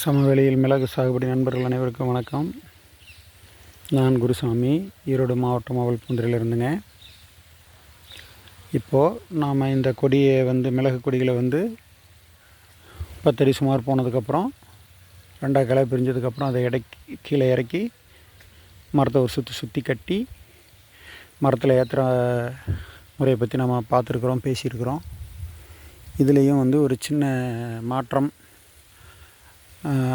சமவெளியில் மிளகு சாகுபடி நண்பர்கள் அனைவருக்கும் வணக்கம். நான் குருசாமி ஈரோடு மாவட்டம் அவல்பூந்திரியில் இருந்துங்க இப்போது நாம் இந்த கொடியை வந்து மிளகு கொடிகளை வந்து பத்தடி சுமார் போனதுக்கப்புறம் ரெண்டாக கிளை பிரிஞ்சதுக்கப்புறம் அதை இறக்கி கீழே இறக்கி மரத்தை ஒரு சுற்றி சுற்றி கட்டி மரத்தில் ஏற்றுற முறையை பற்றி நம்ம பார்த்துருக்குறோம் பேசியிருக்கிறோம். இதுலேயும் வந்து ஒரு சின்ன மாற்றம்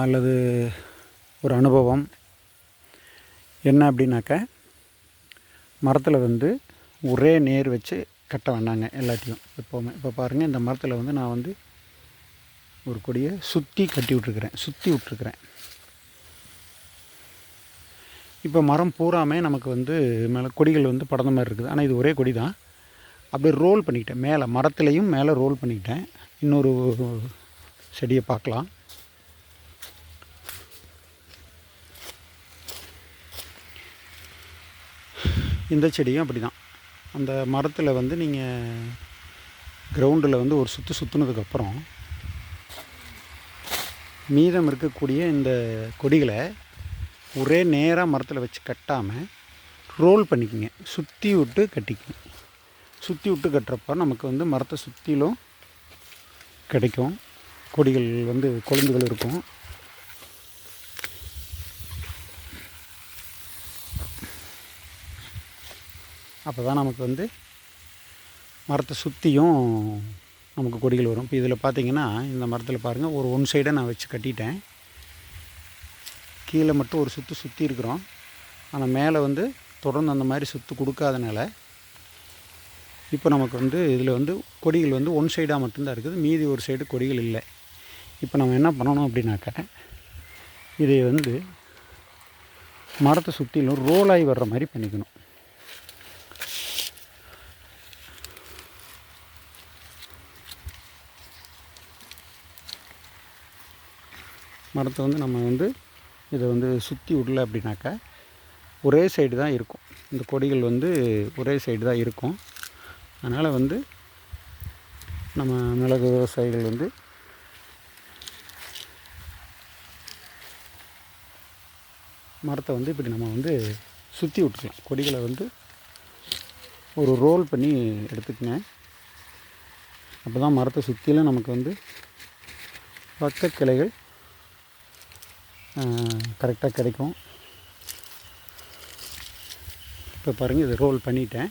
அல்லது ஒரு அனுபவம். என்ன அப்படின்னாக்க மரத்தில் வந்து ஒரே நேர் வச்சு கட்ட வேண்டாங்க எல்லாத்தையும் எப்போவுமே. இப்போ பாருங்கள் இந்த மரத்தில் வந்து நான் வந்து ஒரு கொடியை சுற்றி கட்டி விட்ருக்குறேன் சுற்றி விட்ருக்குறேன் இப்போ மரம் பூராமே நமக்கு வந்து மேலே கொடிகள் வந்து படந்த மாதிரி இருக்குது. ஆனால் இது ஒரே கொடி தான் அப்படியே ரோல் பண்ணிக்கிட்டேன். மேலே மரத்துலேயும் மேலே ரோல் பண்ணிக்கிட்டேன். இன்னொரு செடியை பார்க்கலாம். இந்த செடியும் அப்படி தான் அந்த மரத்தில் வந்து நீங்கள் கிரவுண்டில் வந்து ஒரு சுற்று சுற்றுனதுக்கப்புறம் மீதம் இருக்கக்கூடிய இந்த கொடிகளை ஒரே நேராக மரத்தில் வச்சு கட்டாமல் ரோல் பண்ணிக்கோங்க. சுற்றி விட்டு கட்டிக்கணும் சுற்றி விட்டு கட்டுறப்ப நமக்கு வந்து மரத்தை சுற்றிலும் கிடைக்கும். கொடிகள் வந்து கொழுந்துகள் இருக்கும். அப்போ தான் நமக்கு வந்து மரத்தை சுற்றியும் நமக்கு கொடிகள் வரும். இப்போ இதில் பார்த்தீங்கன்னா இந்த மரத்தில் பாருங்கள் ஒரு ஒன் சைடை நான் வச்சு கட்டிட்டேன். கீழே மட்டும் ஒரு சுற்று சுற்றி இருக்கிறோம். ஆனால் மேலே வந்து தொடர்ந்து அந்த மாதிரி சுற்று கொடுக்காதனால இப்போ நமக்கு வந்து இதில் வந்து கொடிகள் வந்து ஒன் சைடாக மட்டும்தான் இருக்குது. மீதி ஒரு சைடு கொடிகள் இல்லை. இப்போ நம்ம என்ன பண்ணணும் அப்படின்னாக்க இதை வந்து மரத்தை சுற்றிலும் ரோலாகி வர்ற மாதிரி பண்ணிக்கணும். மரத்தை வந்து நம்ம வந்து இதை வந்து சுற்றி விடல அப்படின்னாக்கா ஒரே சைடு தான் இருக்கும். இந்த கொடிகள் வந்து ஒரே சைடு தான் இருக்கும். அதனால் வந்து நம்ம மிளகு விவசாயிகள் வந்து மரத்தை வந்து இப்படி நம்ம வந்து சுற்றி விட்டுக்கலாம். கொடிகளை வந்து ஒரு ரோல் பண்ணி எடுத்துக்கங்க. அப்போ தான் மரத்தை சுற்றிலும் நமக்கு வந்து பக்க கிளைகள் கரெக்டாக கிடைக்கும். இப்போ பாருங்கள் இது ரோல் பண்ணிட்டேன்.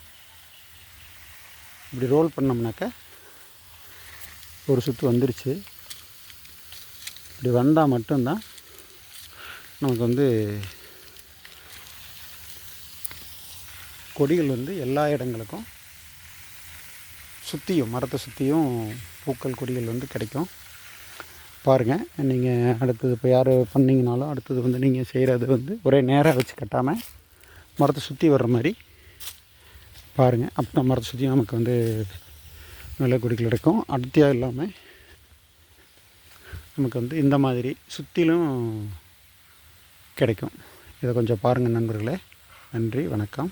இப்படி ரோல் பண்ணோம்னாக்கா ஒரு சுற்று வந்துருச்சு. இப்படி வந்தால் மட்டும்தான் நமக்கு வந்து கொடிகள் வந்து எல்லா இடங்களுக்கும் சுற்றியும் மரத்தை சுற்றியும் பூக்கள் கொடிகள் வந்து கிடைக்கும். பாருங்கள் நீங்கள் அடுத்தது இப்போ யார் பண்ணிங்கனாலும் அடுத்தது வந்து நீங்கள் செய்கிறது வந்து ஒரே நேராக வச்சு கட்டாமல் மரத்தை சுற்றி வர்ற மாதிரி பாருங்கள் அப்போ மரத்தை சுற்றி நமக்கு வந்து நல்ல கொடிகள் கிடைக்கும் அடர்த்தியாக இல்லாமல் நமக்கு வந்து இந்த மாதிரி சுற்றிலும் கிடைக்கும். இதை கொஞ்சம் பாருங்கள் நண்பர்களே. நன்றி வணக்கம்.